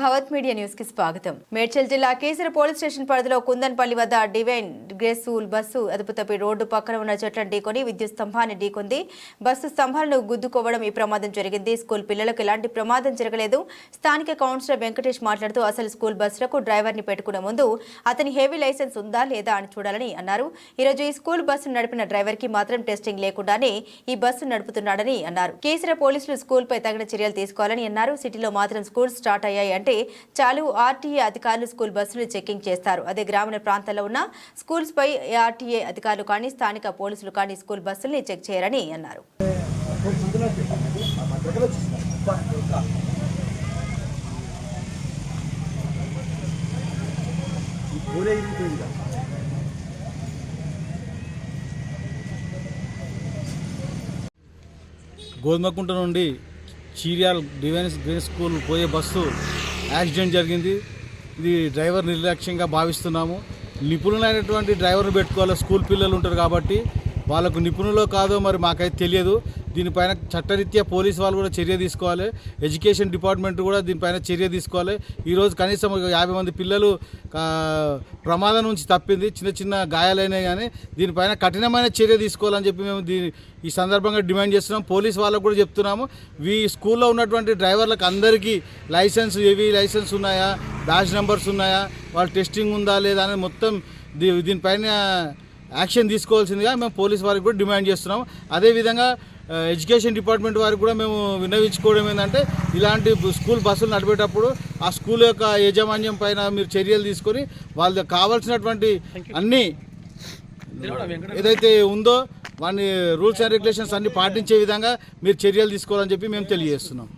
భవత్ media న్యూస్కి స్వాగతం. మేడ్చల్ జిల్లా కేసర పోలీస్ స్టేషన్ పరిధిలో కుందన్పల్లి వద్ద డివైన్ గ్రేస్ఫుల్ స్కూల్ బస్సు అదుపు తప్పి రోడ్డు పక్కన ఉన్న చెట్లను ఢీకొని విద్యుత్ స్తంభాన్ని ఢీకొంది. బస్సు స్తంభాలను గుద్దుకోవడం ఈ ప్రమాదం జరిగింది. స్కూల్ పిల్లలకు ఎలాంటి ప్రమాదం జరగలేదు. స్థానిక కౌన్సిలర్ వెంకటేష్ మాట్లాడుతూ అసలు స్కూల్ బస్సులకు డ్రైవర్ని పెట్టుకునే ముందు అతని హెవీ లైసెన్స్ ఉందా లేదా అని చూడాలని అన్నారు. ఈరోజు ఈ స్కూల్ బస్సు నడిపిన డ్రైవర్కి మాత్రం టెస్టింగ్ లేకుండానే ఈ బస్సు నడుపుతున్నాడని అన్నారు. కేసర పోలీసులు స్కూల్పై తగిన చర్యలు తీసుకోవాలని అన్నారు. సిటీలో మాత్రం స్కూల్ స్టార్ట్ అయ్యాయి అంటే చాలు ఆర్టీఏ అధికారులు స్కూల్ బస్సులు చెకింగ్ చేస్తారు. అదే గ్రామీణ ప్రాంతాల్లో ఉన్న స్కూల్స్ పై ఆర్టీఏ అధికారులు కానీ స్థానిక పోలీసులు కానీ స్కూల్ బస్సుల్ని చెక్ చేయరని అన్నారు. గోధుమకుంట నుండి చీర్యాల్ డివైన్స్ గ్రీన్ స్కూల్ పోయే బస్సు యాక్సిడెంట్ జరిగింది. ఇది డ్రైవర్ నిర్లక్ష్యంగా భావిస్తున్నాము. నిపుణులైనటువంటి డ్రైవర్ని పెట్టుకోవాలి. స్కూల్ పిల్లలు ఉంటారు కాబట్టి వాళ్ళకు నిపుణులో కాదో మరి మాకైతే తెలియదు. దీనిపైన చట్టరీత్యా పోలీస్ వాళ్ళు కూడా చర్య తీసుకోవాలి. ఎడ్యుకేషన్ డిపార్ట్మెంట్ కూడా దీనిపైన చర్య తీసుకోవాలి. ఈరోజు కనీసం ఒక యాభై మంది పిల్లలు ప్రమాదం నుంచి తప్పింది చిన్న చిన్న గాయాలైనాయి కానీ దీనిపైన కఠినమైన చర్య తీసుకోవాలని చెప్పి మేము దీని ఈ సందర్భంగా డిమాండ్ చేస్తున్నాం. పోలీస్ వాళ్ళకు కూడా చెప్తున్నాము. ఈ స్కూల్లో ఉన్నటువంటి డ్రైవర్లకు అందరికీ లైసెన్స్ ఏవి లైసెన్స్ ఉన్నాయా? బ్యాచ్ నెంబర్స్ ఉన్నాయా? వాళ్ళ టెస్టింగ్ ఉందా లేదా అనేది మొత్తం దీ దీనిపైన యాక్షన్ తీసుకోవాల్సిందిగా మేము పోలీస్ వారికి కూడా డిమాండ్ చేస్తున్నాం అదేవిధంగా ఎడ్యుకేషన్ డిపార్ట్మెంట్ వారికి కూడా మేము విన్నవించుకోవడం ఏంటంటే ఇలాంటి స్కూల్ బస్సులు నడిపేటప్పుడు ఆ స్కూల్ యొక్క యాజమాన్యం పైన మీరు చర్యలు తీసుకొని వాళ్ళకి కావాల్సినటువంటి అన్ని ఏదైతే ఉందో వాని రూల్స్ అండ్ రెగ్యులేషన్స్ అన్ని పాటించే విధంగా మీరు చర్యలు తీసుకోవాలని చెప్పి మేము తెలియజేస్తున్నాం.